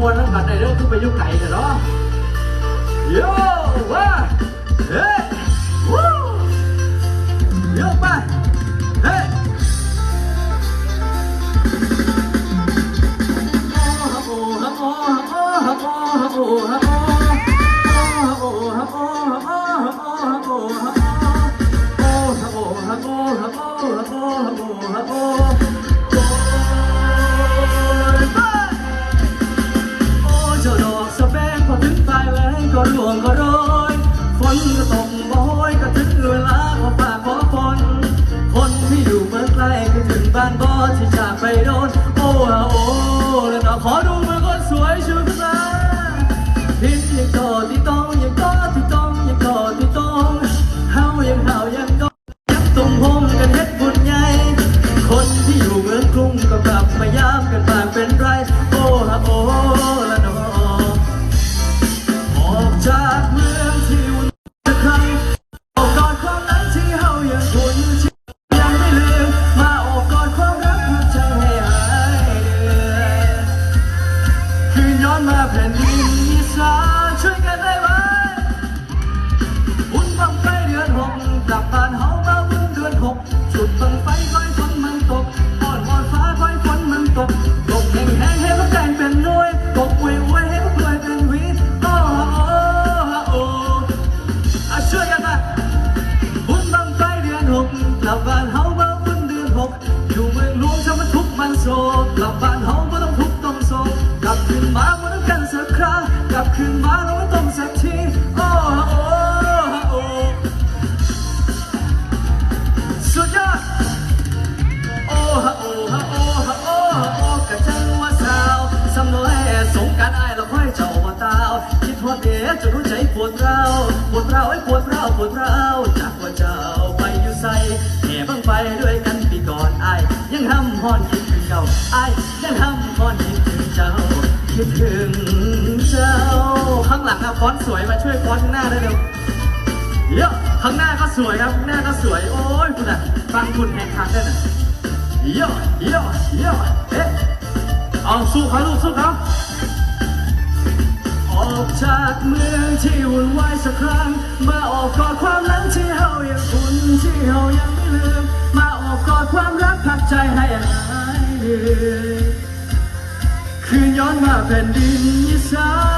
มวนน้ำกันได้เด้อคือไปยุคไก่เนาะโย่ว้าเฮ้ยวู้โยกไปเฮ้ยโก็ร้อยฝนก็ตกบ่อยก็ถึงเวลาขอฝากขอฝนคนที่อยู่เมืองไกลก็ถึงบ้านบ่ที่จากไปโดนโอ้ฮะโอ้แล้วก็ขอดูเมืองคนสวยชุดตาพิมพ์ยังต่อที่ต้องยังต่ มาแผ่นดินอีสานช่วยกันได้ไหมบุญบังไฟเดือนหกกลับบ้านเฮามาบุญเดือนหกจุดบังไฟค่อยฝนมันตกอ่อนวอนฟ้าค่อยฝนมันตกตกแห้งแห้งให้มันแดงเป็นหน่วยตกอวยอวยให้มันรวยเป็นวีโอ้โอ้โอ้อะช่วยกันมาบุญบังไฟเดือนหกกลับบ้านเฮามาบุญเดือนหกอยู่เมืองหลวงจะมันทุกข์มันโศกกลับบ้านเฮาบ่ต้องทุกข์ต้องโศกกลับคืนมา อดเดะจนรู้ใจปวดร้าวปวดร้าวไอ้ปวดร้าวปวดร้าวจากว่าเจ้าไปอยู่ใส่แห่บังไปด้วยกันปีก่อนอายยังห้ำฮอนคิดถึงเจ้าไอายยังห้ำฮอนคิดถึงเจ้า คิดถึงเจ้า ข้างหลังอะฟอนสวยมาช่วยฟอนข้างหน้าได้เร็วเยอะข้างหน้าก็สวยครับข้างหน้าก็สวยโอ้ยคุณอะฟังคุณแหกขาดได้น่ะเยอะเยอะเยอะเอ๊ะเอาสู้เขาลูกสู้เขา ออกจากเมืองที่วุ่นวายสักครั้ง มาออกกอดความหลังที่เฮายังคุ้นที่เฮายังไม่ลืม มาออกกอดความรักพักใจให้หายเหนื่อยคืนย้อนมาแผ่นดินอีสาน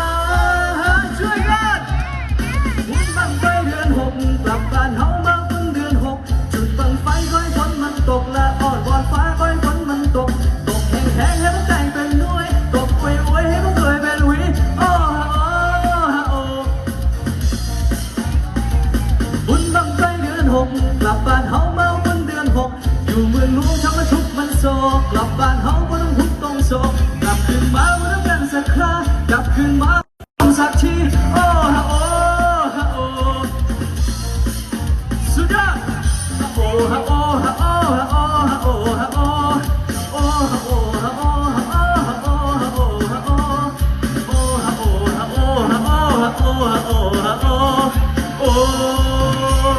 กลับบ้านเฮามาบนเดือนหกอยู่เมืองหลวงทำมาทุกมันโศกกลับบ้านเฮาบ่ต้องทุกต้องโศกกลับคืนมาบ่ต้องกันสักครากลับคืนมาสักทีโอ้ฮะโอ้ฮะโอ้สุดยอดโอ้ฮะโอ้ฮะโอ้ฮะโอ้ฮะโอ้ฮะโอ้โอ้ฮะโอ้